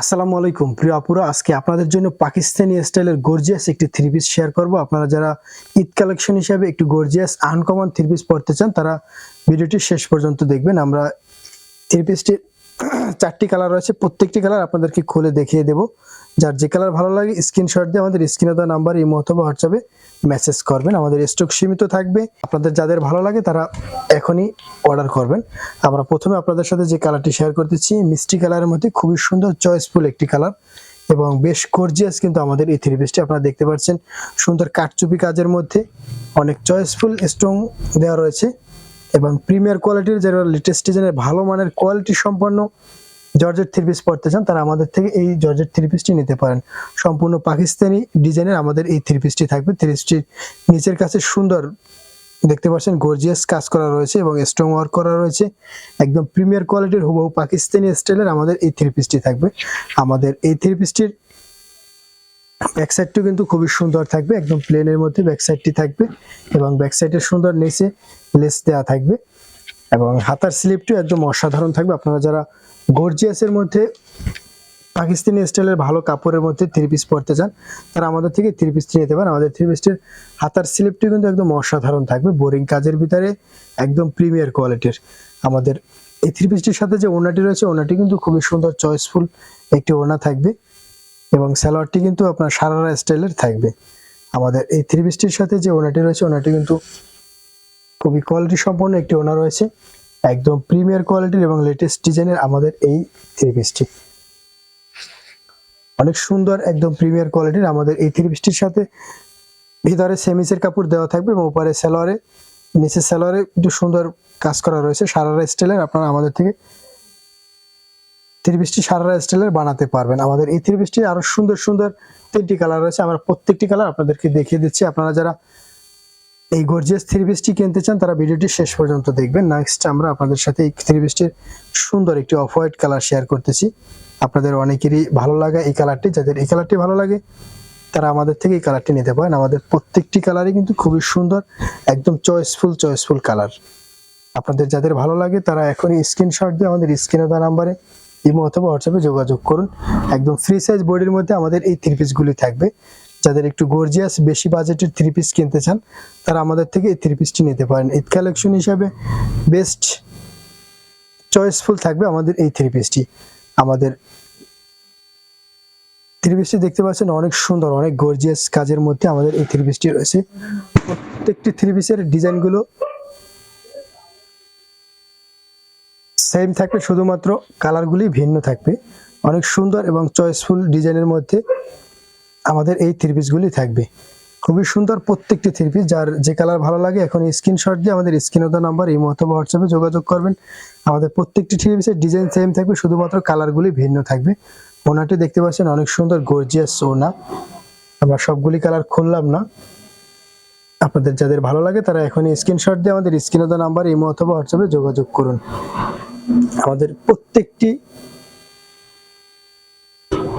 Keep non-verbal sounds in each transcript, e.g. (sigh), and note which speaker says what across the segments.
Speaker 1: আসসালামু আলাইকুম। প্রিয় আপুরা, আজকে আপনাদের জন্য পাকিস্তানি স্টাইলের গর্জিয়াস একটি থ্রি পিস শেয়ার করব। আপনারা যারা ঈদ কালেকশন হিসাবে একটু গর্জিয়াস আনকমন থ্রি পিস পড়তে চান, তারা ভিডিওটি শেষ পর্যন্ত দেখবেন। আমরা থ্রি পিসটি (clears throat) চারটি কালার রয়েছে। প্রত্যেকটি কালার আপনাদেরকে খুলে দেখিয়ে দেব। যার যে কালার ভালো লাগে স্ক্রিনশট দিয়ে আমাদের স্ক্রিনে দেওয়া নাম্বার এই অথবা হোয়াটসঅ্যাপে মেসেজ করবেন। আমাদের স্টক সীমিত থাকবে। আপনাদের যাদের ভালো লাগে, তারা এখনই অর্ডার করবেন। আমরা প্রথমে আপনাদের সাথে যে কালারটি শেয়ার করতেছি, মিষ্টি কালারের মধ্যে খুবই সুন্দর চয়েসফুল একটি কালার এবং বেশ গর্জিয়াস কিন্তু আমাদের এই থ্রি পিসটি আপনারা দেখতে পাচ্ছেন। সুন্দর কাঠচুপি কাজের মধ্যে অনেক চয়েসফুল স্ট্রং দেওয়া রয়েছে। এবং প্রিমিয়ার কোয়ালিটির যারা লেটেস্ট ডিজাইনের ভালো মানের কোয়ালিটি সম্পন্ন জর্জেট থ্রি পিস পড়তে চান, তারা আমাদের থেকে এই জর্জেট থ্রি পিসটি নিতে পারেন। সম্পূর্ণ পাকিস্তানি ডিজাইনের আমাদের এই থ্রি পিসটি থাকবে। থ্রি পিসটির নিচের কাছে সুন্দর দেখতে পাচ্ছেন গর্জিয়াস কাজ করা রয়েছে এবং স্ট্রং ওয়ার্ক করা রয়েছে। একদম প্রিমিয়ার কোয়ালিটির হুবহু পাকিস্তানি স্টাইলের আমাদের এই থ্রি পিসটি থাকবে। আমাদের এই থ্রি পিসটির ব্যাক সাইডটিও কিন্তু খুবই সুন্দর থাকবে, একদম প্লেনের মধ্যে ব্যাক সাইডটি থাকবে এবং ব্যাক সাইডের সুন্দর নিচে লেস দেওয়া থাকবে এবং হাতার স্লিপটিও একদম অসাধারণ থাকবে। আপনারা যারা গর্জিয়াসের মধ্যে পাকিস্তানি স্টাইলের ভালো কাপড়ের মধ্যে থ্রি পিস পরতে চান, তারা আমাদের থেকে থ্রি পিসটি নিতে পারেন। আমাদের থ্রি পিসটির হাতার স্লিপটি কিন্তু একদম অসাধারণ থাকবে। বোরিং কাজের ভিতরে একদম প্রিমিয়ার কোয়ালিটির আমাদের এই থ্রি পিসটির সাথে যে ওনাটি রয়েছে ওনাটি কিন্তু খুবই সুন্দর চয়েসফুল একটি ওনা থাকবে। এবং সালোয়ারটি কিন্তু আপনার সারারা স্টাইলের থাকবে। আমাদের এই থ্রি পিসটির সাথে যে ওনাটি রয়েছে, ওনাটি কিন্তু খুবই কোয়ালিটি সম্পন্ন একটি ওনা রয়েছে। একদম প্রিমিয়ার কোয়ালিটির এবং লেটেস্ট ডিজাইনের আমাদের এই থ্রি পিসটি অনেক সুন্দর একদম প্রিমিয়ার কোয়ালিটির আমাদের এই থ্রি পিসটির সাথে ভিতরে সেমিসের কাপড় দেওয়া থাকবে এবং উপরে সালোয়ারে নিচে সালোয়ারে একটু সুন্দর কাজ করা রয়েছে। সারারা স্টাইলের আপনারা আমাদের থেকে পিসটি সারারা স্টাইলের বানাতে পারবেন। আমাদের এই থ্রি পিসটি আরও সুন্দর সুন্দর তিনটি কালার রয়েছে। আমরা প্রত্যেকটি কালার আপনাদেরকে দেখিয়ে দিচ্ছি। আপনারা যারা এই গর্জিয়াস থ্রি কিনতে চান, তারা ভিডিওটি শেষ পর্যন্ত দেখবেন। নেক্সট আমরা আপনাদের সাথে এই থ্রি সুন্দর একটি অফ হোয়াইট কালার শেয়ার করতেছি। আপনাদের অনেকেরই ভালো লাগে এই কালারটি যাদের এই কালারটি ভালো লাগে, তারা আমাদের থেকে এই কালারটি নিতে পারেন। আমাদের প্রত্যেকটি কালারই কিন্তু খুবই সুন্দর, একদম চয়েসফুল চয়েসফুল কালার আপনাদের যাদের ভালো লাগে, তারা এখনই স্ক্রিনশট দিয়ে আমাদের স্ক্রিনে দেওয়া নাম্বারে ইমো অথবা হোয়াটসঅ্যাপে যোগাযোগ করুন। একদম ফ্রি সাইজ বডির মধ্যে আমাদের এই থ্রি পিসগুলি থাকবে। যাদের একটু গর্জিয়াস বেশি বাজেটের থ্রি পিস কিনতে চান, তারা আমাদের থেকে এই থ্রি পিসটি নিতে পারেন। ঈদ কালেকশন হিসাবে বেস্ট চয়েসফুল থাকবে আমাদের এই থ্রি পিসটি আমাদের থ্রি পিসটি দেখতে পাচ্ছেন অনেক সুন্দর, অনেক গর্জিয়াস কাজের মধ্যে আমাদের এই থ্রি পিসটি রয়েছে। প্রত্যেকটি থ্রি পিসের ডিজাইনগুলো সেম থাকবে, শুধুমাত্র কালারগুলি ভিন্ন থাকবে। অনেক সুন্দর এবং চয়েসফুল ডিজাইনের মধ্যে আমাদের এই থ্রি পিসগুলি থাকবে। খুবই সুন্দর প্রত্যেকটি থ্রি পিস যার যে কালার ভালো লাগে, এখন স্ক্রিনশট দিয়ে আমাদের স্ক্রিনে দেওয়া নাম্বার এই মতো হোয়াটসঅ্যাপে যোগাযোগ করবেন। আমাদের প্রত্যেকটি থ্রি পিসের ডিজাইন সেম থাকবে, শুধুমাত্র কালারগুলি ভিন্ন থাকবে। ওনাটি দেখতে পাচ্ছেন, অনেক সুন্দর গর্জিয়াস ওনা। আমরা সবগুলি কালার খুললাম না। আপনাদের যাদের ভালো লাগে, তারা এখনই স্ক্রিনশট দিয়ে আমাদের স্ক্রিনে দেওয়া নাম্বার এই অথবা হোয়াটসঅ্যাপে যোগাযোগ করুন। আমাদের প্রত্যেকটি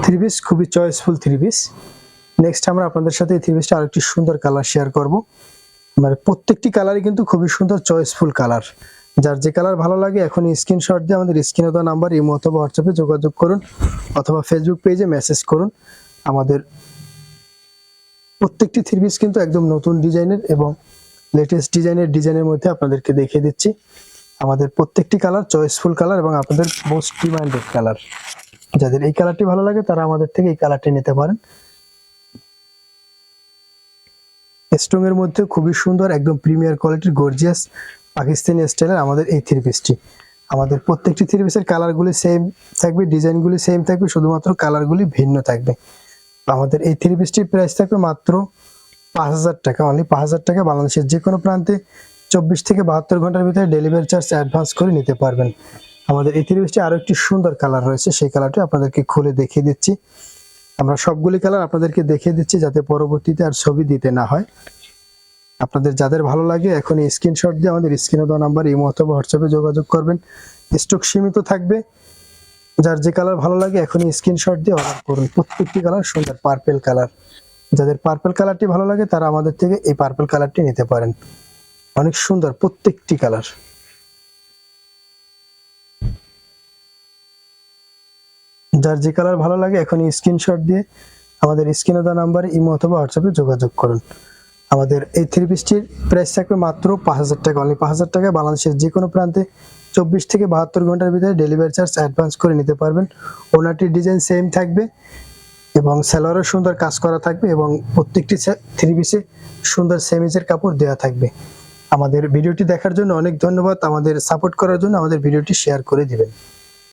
Speaker 1: থ্রি পিস খুবই চয়েসফুল থ্রি পিস নেক্সট আমরা আপনাদের সাথে এই থ্রি পিসটা আরেকটি সুন্দর কালার শেয়ার করব। মানে প্রত্যেকটি কালারই কিন্তু খুবই সুন্দর চয়েসফুল কালার যার যে কালার ভালো লাগে এখন স্ক্রিনশট দিয়ে আমাদের স্ক্রিনে দেওয়া নাম্বার ইমো অথবা হোয়াটসঅ্যাপে যোগাযোগ করুন অথবা ফেসবুক পেজে মেসেজ করুন। আমাদের প্রত্যেকটি থ্রি পিস কিন্তু একদম নতুন ডিজাইনের এবং লেটেস্ট ডিজাইনের ডিজাইনের মধ্যে আপনাদেরকে দেখিয়ে দিচ্ছি। আমাদের প্রত্যেকটি কালার চয়েসফুল কালার এবং আপনাদের মোস্ট ডিমান্ডেড কালার যাদের এই কালারটি ভালো লাগে, তারা আমাদের থেকে এই কালারটি নিতে পারেন। স্ট্রং এর মধ্যে খুবই সুন্দর, একদম প্রিমিয়ার কোয়ালিটির গর্জিয়াস পাকিস্তানি স্টাইলের আমাদের এই থ্রি পিসটি আমাদের প্রত্যেকটি থ্রি পিসের কালারগুলি সেম থাকবে ডিজাইনগুলি সেম থাকবে, শুধুমাত্র কালারগুলি ভিন্ন থাকবে। আমাদের এই থ্রি পিসটির প্রাইস থাকবে মাত্র পাঁচ হাজার টাকা অনলি পাঁচ হাজার টাকা বাংলাদেশের যে কোনো প্রান্তে। চব্বিশ থেকে বাহাত্তর ঘণ্টার ভিতরে ডেলিভারি চার্জ অ্যাডভান্স করে নিতে পারবেন। আমাদের এই থ্রি পিসটি আরও একটি সুন্দর কালার রয়েছে, সেই কালারটি আপনাদেরকে খুলে দেখিয়ে দিচ্ছি। আমরা সবগুলি কালার আপনাদেরকে দেখিয়ে দিচ্ছি যাতে পরবর্তীতে আর ছবি দিতে না হয়। আপনাদের যাদের ভালো লাগে এখন স্ক্রিনশট দিয়ে আমাদের স্ক্রিনে দেওয়া নাম্বার ইমো অথবা হোয়াটসঅ্যাপে যোগাযোগ করবেন। স্টক সীমিত থাকবে। যার যে কালার ভালো লাগে এখন স্ক্রিনশট দিয়ে অর্ডার করুন। প্রত্যেকটি কালার সুন্দর পার্পেল কালার যাদের পার্পেল কালারটি ভালো লাগে তারা আমাদের থেকে এই পার্পেল কালারটি নিতে পারেন। অনেক সুন্দর প্রত্যেকটি কালার। যার যে কালার ভালো লাগে এখনই স্ক্রিনশট দিয়ে আমাদের স্ক্রিনে দেওয়া নাম্বারে ইমো অথবা হোয়াটসঅ্যাপে যোগাযোগ করুন। আমাদের এই থ্রি পিসটির প্রাইস থাকবে মাত্র পাঁচ হাজার টাকা। অনলি পাঁচ হাজার টাকা বাংলাদেশের যে কোনো প্রান্তে চব্বিশ থেকে বাহাত্তর ঘণ্টার ভিতরে ডেলিভারি চার্জ অ্যাডভান্স করে নিতে পারবেন। ওনারটির ডিজাইন সেম থাকবে এবং স্যালোয়ারও সুন্দর কাজ করা থাকবে এবং প্রত্যেকটি থ্রি পিসে সুন্দর সেমিজের কাপড় দেওয়া থাকবে। আমাদের ভিডিওটি দেখার জন্য অনেক ধন্যবাদ। আমাদের সাপোর্ট করার জন্য আমাদের ভিডিওটি শেয়ার করে দিবেন।